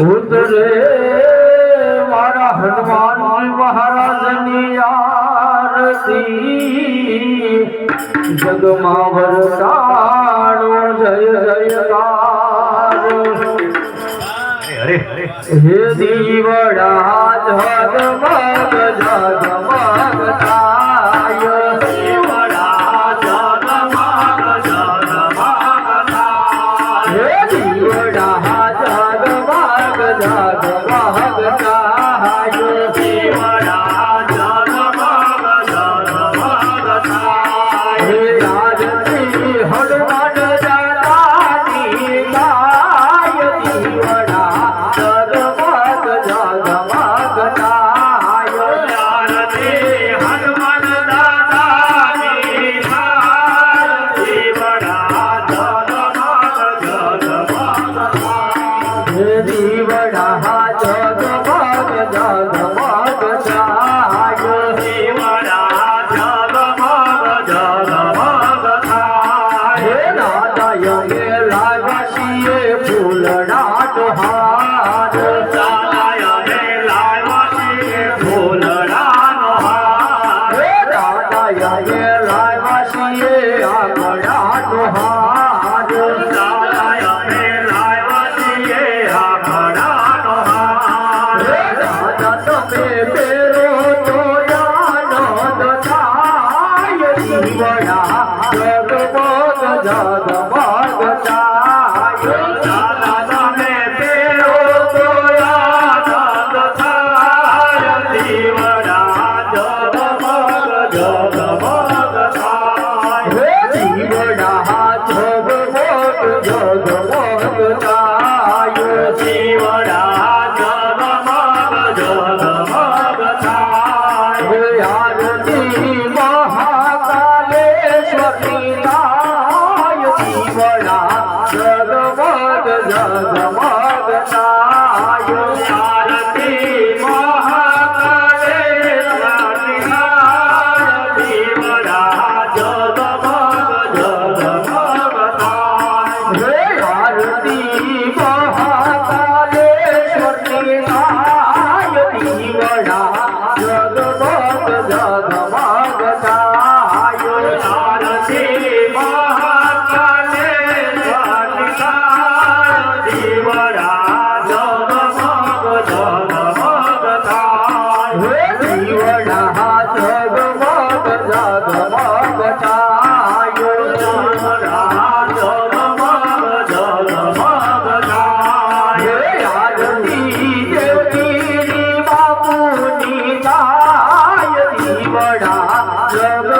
ઉતરે મારા હનુમાનજી મહારાજની આરતી. જગમાં વરસાણો જય જયકાર. હે દીવડા જગમગ જગમ 자. 我让 Yeah.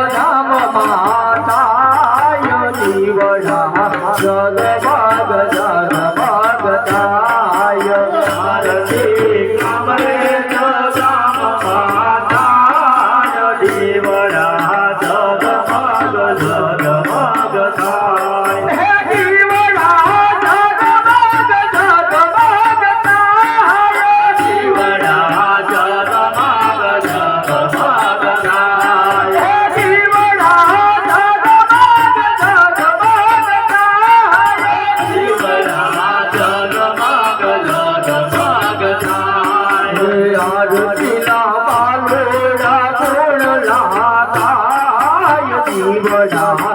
દીવડા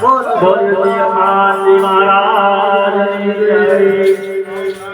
બોલ બોલ જય